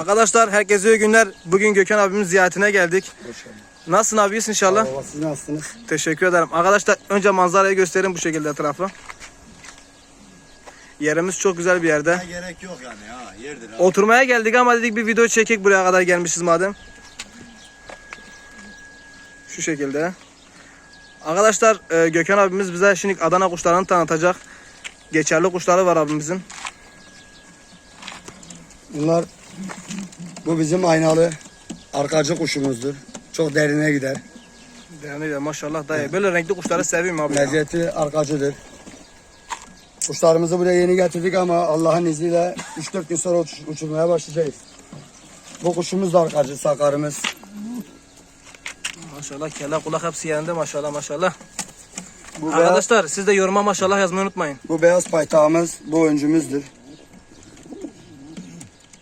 Arkadaşlar herkese iyi günler. Bugün Gökhan abimin ziyaretine geldik. Nasılsın abi iyisin inşallah? Baba siz nasılsınız? Teşekkür ederim. Arkadaşlar önce manzarayı göstereyim bu şekilde etrafı. Yerimiz çok güzel bir yerde. Gerek yok yani ha yerdir ha. Oturmaya geldik ama dedik bir video çekek buraya kadar gelmişiz madem. Şu şekilde. Arkadaşlar e, Gökhan abimiz bize şimdi Adana kuşlarını tanıtacak. Geçerli kuşları var abimizin. Bunlar bu bizim aynalı arkacı kuşumuzdur. Çok derine gider. Yani de maşallah dayı. Böyle renkli kuşları seviyorum abi. Lezzeti arkacıdır. Kuşlarımızı buraya yeni getirdik ama Allah'ın izniyle 3-4 gün sonra uç- uçurmaya başlayacağız. Bu kuşumuz da arkacı, sakarımız. Maşallah kelle kulak hepsi yerinde maşallah maşallah. Bu beyaz, Arkadaşlar siz de yoruma maşallah yazmayı unutmayın. bu beyaz paytağımız bu öncümüzdür.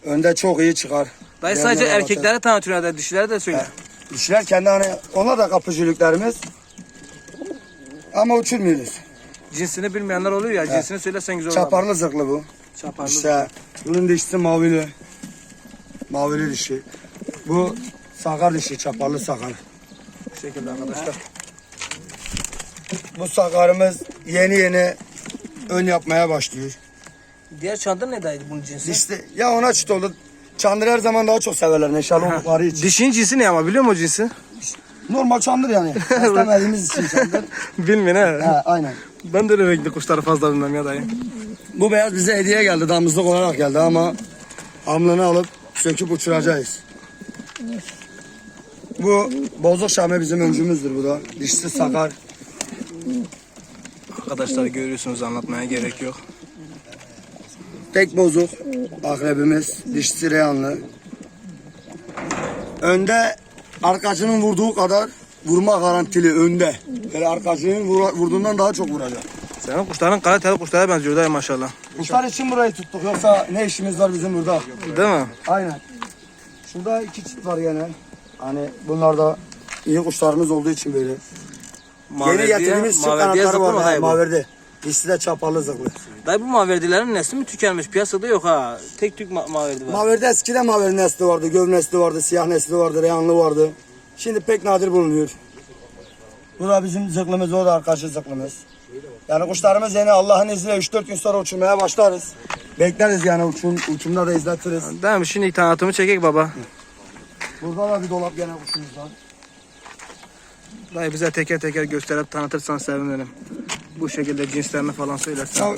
Önde çok iyi çıkar. Dayı Diğerlerine sadece bakar. erkekleri tanıtıyor da dişileri de söyle. Dişiler kendi hani onlar da kapıcılıklarımız. Ama uçurmuyoruz. Cinsini bilmeyenler oluyor ya cinsini söylesen güzel olur. Çaparlı zırhlı bu. Çaparlı. İşte bunun dişisi mavili. Mavili dişi. Bu sakar dişi, çaparlı sakar. Bu şekilde arkadaşlar. Bu sakarımız yeni yeni ön yapmaya başlıyor. Diğer çandır ne dayı bunun cinsi? İşte ya ona çıt oldu. Çandır her zaman daha çok severler neşeli oldukları için. Dişin cinsi ne ama biliyor musun o cinsi? Normal çandır yani. İstemediğimiz için çandır. Bilmiyorum he. He aynen. Ben de öyle renkli kuşları fazla bilmem ya dayı. Bu beyaz bize hediye geldi, damızlık olarak geldi ama hamlını alıp söküp uçuracağız. Bu bozuk şame bizim öncümüzdür bu da. Dişsiz sakar. Arkadaşlar görüyorsunuz anlatmaya gerek yok. Tek bozuk akrebimiz. Dişsiz reyanlı. Önde arkacının vurduğu kadar vurma garantili önde. Yani arkacının vura- vurduğundan daha çok vuracak. Senin kuşların kaliteli kuşlara benziyor dayı maşallah. Kuşlar için burayı tuttuk yoksa ne işimiz var bizim burada? Değil mi? Aynen. Şurada iki çift var gene. Hani bunlar da iyi kuşlarımız olduğu için böyle. Yeni getirdiğimiz çift maverdiye kanatları zıplı mı var. dayı bu? maverdi. İkisi de çapalı zıklı. Dayı bu maverdilerin nesli mi tükenmiş? Piyasada yok ha. Tek tük ma- maverdi var. Maverdi eskiden maver nesli vardı. Göv nesli vardı. Siyah nesli vardı. Reyanlı vardı. Şimdi pek nadir bulunuyor. Bu da bizim zıklımız. O da arkadaşı zıklımız. Yani kuşlarımız yeni Allah'ın izniyle 3-4 gün sonra uçurmaya başlarız. Bekleriz yani uçum, uçumda da izletiriz. Değil mi? Şimdi tanıtımı çekek baba. Burada da bir dolap gene kuşumuz var. Dayı bize teker teker gösterip tanıtırsan sevinirim. Bu şekilde cinslerini falan söylersen. Ya,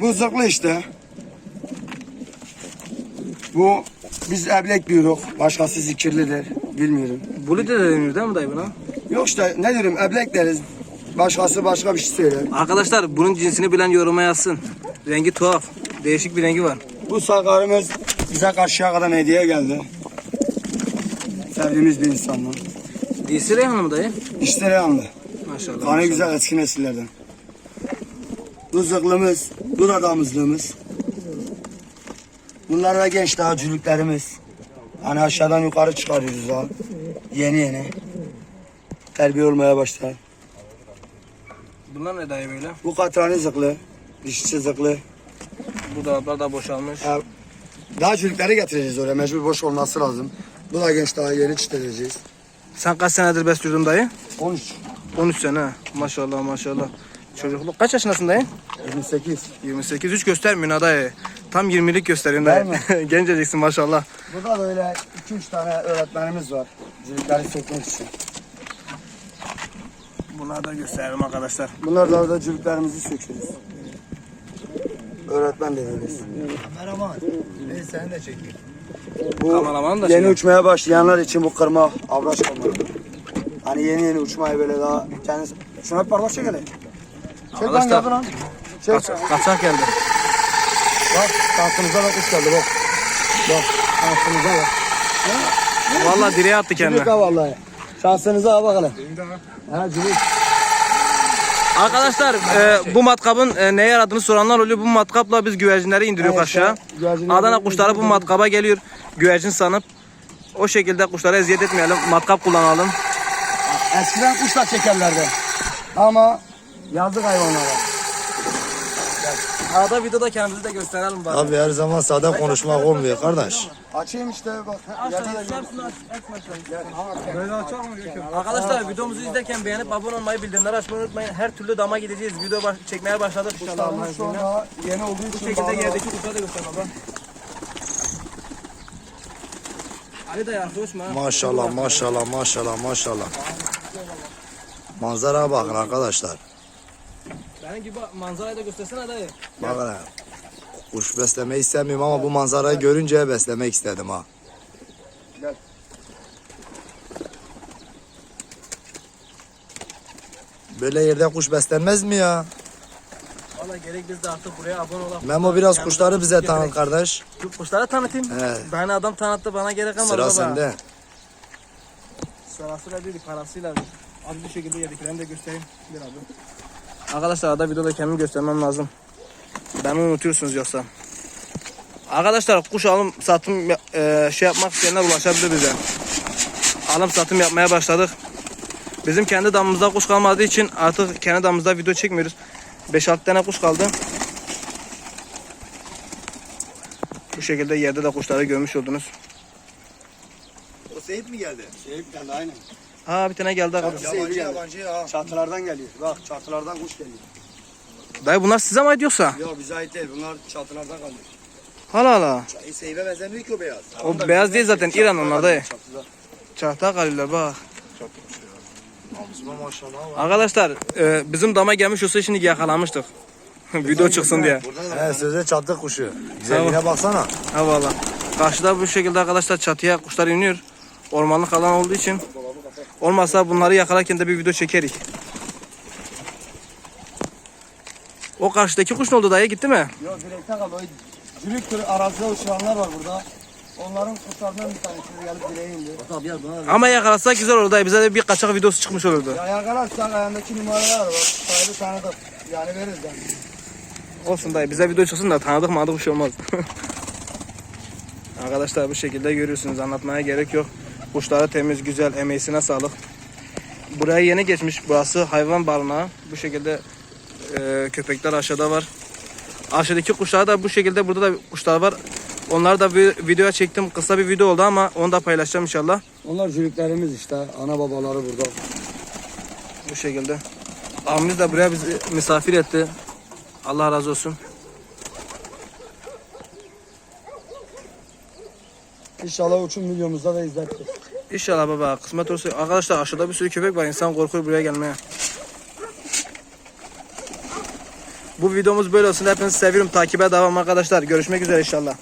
bu zırhlı işte. Bu biz eblek diyoruz. Başkası zikirlidir. Bilmiyorum. Bulu de deniyor değil mi dayı buna? Yok işte ne diyorum eblek deriz. Başkası başka bir şey söyler. Arkadaşlar bunun cinsini bilen yoruma yazsın. Rengi tuhaf. Değişik bir rengi var. Bu sakarımız bize karşıya kadar hediye geldi. Sevdiğimiz bir insanla. Disi Reyhanlı mı dayı? İşleri yandı. Maşallah. Kanı güzel eski nesillerden. Bu zırhlımız, bu da damızlığımız. Bunlar da genç daha cülüklerimiz. Hani aşağıdan yukarı çıkarıyoruz daha. Yeni yeni. Terbiye olmaya başlar. Bunlar ne dayı böyle? Bu katrani zıklı, dişçi zıklı. Bu dolaplar da boşalmış. Ha, Daha cülükleri getireceğiz oraya. Mecbur boş olması lazım. Bu da genç daha yeni çitleyeceğiz. Sen kaç senedir besliyordun dayı? 13, 13 sene. Maşallah maşallah. Çocukluk kaç yaşındasın dayı? 28. 28 hiç göstermiyorsun ha dayı. Tam 20'lik gösteriyorsun dayı. Genceciksin maşallah. Burada da öyle 2-3 tane öğretmenimiz var. Cülükleri sökmek için. Bunları da gösterelim arkadaşlar. Bunlarla da cülüklerimizi söküyoruz. Öğretmen dediğimiz. Kameraman. Ben seni de çekeyim. Bu Kameraman da yeni şimdi. uçmaya başlayanlar için bu kırma, avraç kırma. Hani yeni yeni uçmayı böyle daha kendisi... Şuna bir parmak çek hele. Çek lan Arkadaşlar. geldi lan. Çek. Kaç, kaçak geldi. Bak tahtımıza bak kuş geldi bak. Bak tahtımıza bak. Vallahi direğe attı kendine. Cülük ha vallahi. Şansınıza bak hele. Ha cülük. Arkadaşlar e, bu matkabın e, neye yaradığını soranlar oluyor. Bu matkapla biz güvercinleri indiriyor Evet, aşağı. güvercinleri Adana kuşları bu matkaba geliyor. Güvercin sanıp o şekilde kuşlara eziyet etmeyelim. Matkap kullanalım. Eskiden kuş da çekerlerdi. Ama yazık hayvanlara. Arada videoda kendimizi de gösterelim bari. Abi her zaman sade konuşmak olmuyor kardeş. Açayım işte bak. Yerde de Böyle açar mı Arkadaşlar videomuzu izlerken beğenip abone olmayı, bildirimleri açmayı unutmayın. Her türlü dama gideceğiz. Video baş- çekmeye başladık Kuşlarımız izniyle. sonra yeni olduğu Bu için şekilde bağlı- yerdeki kuşları da göster baba. Ali de yaklaşma. ha. Maşallah maşallah maşallah maşallah. Manzaraya bakın arkadaşlar. Benim gibi manzarayı da göstersene dayı. Bakın ha. Kuş beslemeyi istemiyorum ama bu manzarayı görünce beslemek istedim ha. Gel. Böyle yerde kuş beslenmez mi ya? Valla gerek biz de artık buraya abone olalım. Memo biraz kuşları bize tanıt kardeş. Kuşları tanıtayım. He. Beni adam tanıttı bana gerek kalmadı Sıra baba. sende. Sırasıyla değil parasıyla değil. Az bir şekilde yediklerini de göstereyim. Bir abi. Arkadaşlar arada videoda kendimi göstermem lazım. Beni unutuyorsunuz yoksa. Arkadaşlar kuş alım satım e, şey yapmak isteyenler ulaşabilir bize. Alım satım yapmaya başladık. Bizim kendi damımızda kuş kalmadığı için artık kendi damımızda video çekmiyoruz. 5-6 tane kuş kaldı. Bu şekilde yerde de kuşları görmüş oldunuz. O Seyit mi geldi? Şey geldi aynen. Ha bir tane geldi arkadaşlar. Yabancı yabancı ya. Çatılardan geliyor. Bak çatılardan kuş geliyor. Dayı bunlar size mi ait yoksa? Yok bize ait değil. Bunlar çatılardan kalıyor. Hala hala. Seyit'e benzemiyor ki o beyaz. O beyaz değil zaten İran onlar dayı. Çatıda. Kalıyorlar bak. Maşallah. Arkadaşlar e, bizim dama gelmiş olsa şimdi yakalamıştık. Video çıksın diye. He söze çatı kuşu. Güzelliğine baksana. Ha valla. Karşıda bu şekilde arkadaşlar çatıya kuşlar iniyor. Ormanlık alan olduğu için. Olmazsa bunları yakalarken de bir video çekerik. O karşıdaki kuş ne oldu dayı gitti mi? Yok direkte. Cülük türü arazide uçuranlar var burada. Onların kuşlarından bir tanesi gelip direğe indi. Ama yakalasak güzel olur dayı. Bize de bir kaçak videosu çıkmış olurdu. Ya yakalarsak ayağındaki numaralar var. Sahibi tanıdık. Yani veririz yani. Olsun dayı bize video çıksın da tanıdık mı bir şey olmaz. Arkadaşlar bu şekilde görüyorsunuz anlatmaya gerek yok. Kuşları temiz güzel emeğisine sağlık. Buraya yeni geçmiş burası hayvan barınağı. Bu şekilde e, köpekler aşağıda var. Aşağıdaki kuşlar da bu şekilde burada da kuşlar var. Onları da bir videoya çektim. Kısa bir video oldu ama onu da paylaşacağım inşallah. Onlar cülüklerimiz işte. Ana babaları burada. Bu şekilde. Abimiz de buraya bizi misafir etti. Allah razı olsun. İnşallah uçum videomuzda da izlettik. İnşallah baba kısmet olursa. Arkadaşlar aşağıda bir sürü köpek var. İnsan korkuyor buraya gelmeye. Bu videomuz böyle olsun. Hepinizi seviyorum. Takibe devam arkadaşlar. Görüşmek üzere inşallah.